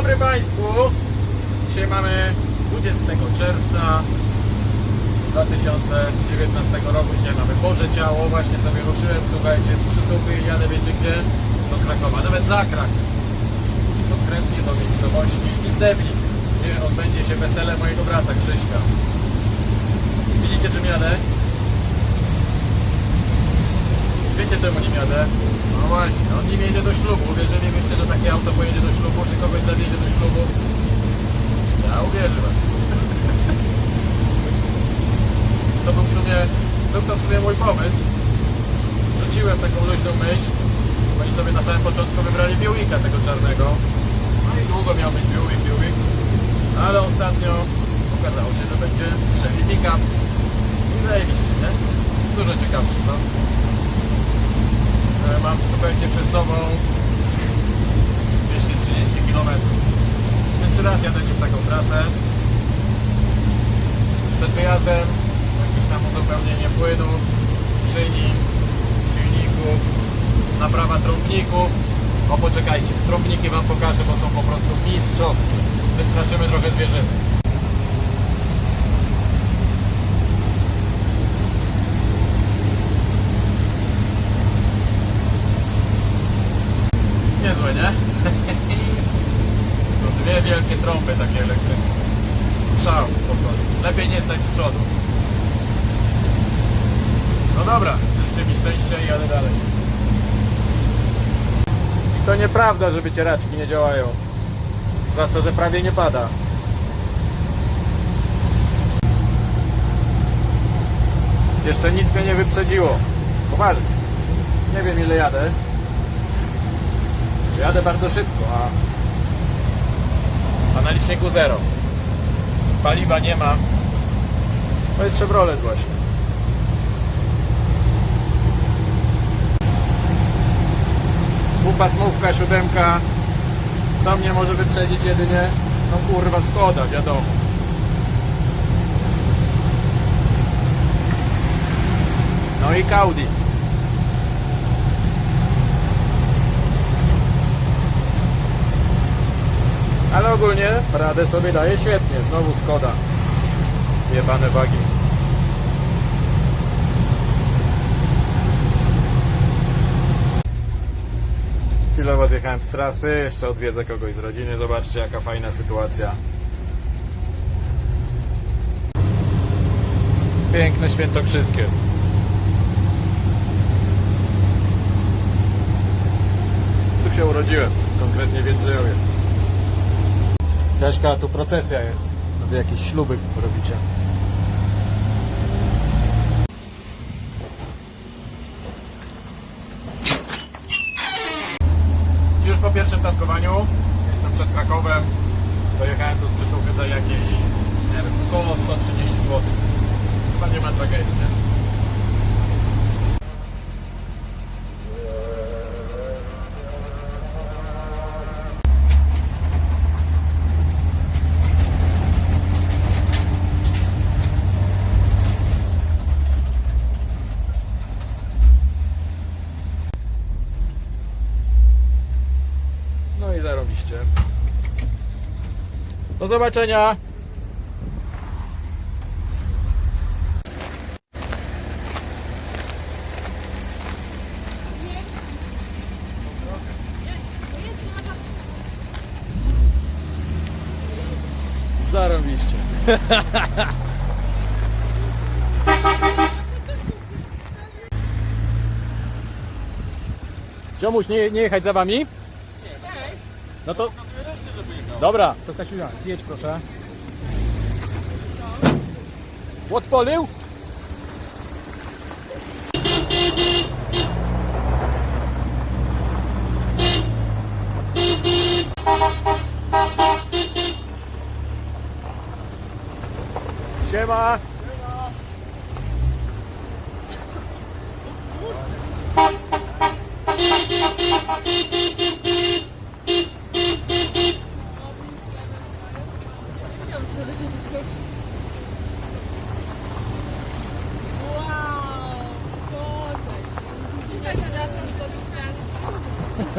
dobry Państwu! Dzisiaj mamy 20 czerwca 2019 roku. Dzisiaj mamy Boże Ciało. Właśnie sobie ruszyłem, słuchajcie, z Krzycupy i jadę wiecie gdzie? Do Krakowa, nawet za Kraków. Konkretnie do miejscowości Izdebnik, gdzie odbędzie się wesele mojego brata Krzyśka. Widzicie czym jadę? Wiecie czemu nie jadę? No właśnie, on nim jedzie do ślubu. Uwierzyli byście, że takie auto pojedzie do ślubu, czy kogoś zawiezie do ślubu? Ja uwierzyłem. To był w sumie, był w sumie mój pomysł. Rzuciłem taką luźną myśl. Oni sobie na samym początku wybrali Buicka tego czarnego. No i długo miał być Buick, Buick. Ale ostatnio okazało się, że będzie Chevy Pickup. I zajebiście, nie? Dużo ciekawszy, co? Mam, słuchajcie, przed sobą 230 km. Pierwszy raz jadę nim taką trasę. Przed wyjazdem jakieś tam uzupełnienie płynów, skrzyni, silników, naprawa trąbników. O, poczekajcie, trąbniki Wam pokażę, bo są po prostu mistrzowskie. Wystraszymy trochę zwierzyny. Niezłe, nie? To dwie wielkie trąby takie elektryczne. Szał po prostu. Lepiej nie stać z przodu. No dobra, życzcie mi szczęścia i jadę dalej. I to nieprawda, że wycieraczki nie działają. Zwłaszcza, że prawie nie pada. Jeszcze nic mnie nie wyprzedziło. Poważnie. Nie wiem ile jadę. Jadę bardzo szybko, a, a na liczniku zero. Paliwa nie ma. To jest Chevrolet właśnie. Półpasmówka, siódemka. Co mnie może wyprzedzić jedynie? No kurwa Skoda, wiadomo. No i Audi. Ale ogólnie radę sobie daje świetnie. Znowu Skoda. Jebane wagi. Chwilowo zjechałem z trasy, jeszcze odwiedzę kogoś z rodziny. Zobaczcie jaka fajna sytuacja. Piękne świętokrzyskie. Tu się urodziłem, konkretnie w Jędrzejowie. Jaśka, tu procesja jest. Wy jakieś śluby robicie. Już po pierwszym tankowaniu, jestem przed Krakowem, dojechałem tu z przysłuchy za jakieś, nie wiem, około 130 zł. Chyba nie ma tragedii, nie? No i zarobiście. Do zobaczenia! Zarobiście. Ziomuś, nie, nie jechać za wami? No to... Dobra, to Kasiusia, zjedź proszę. Odpolił? Siema! Wow!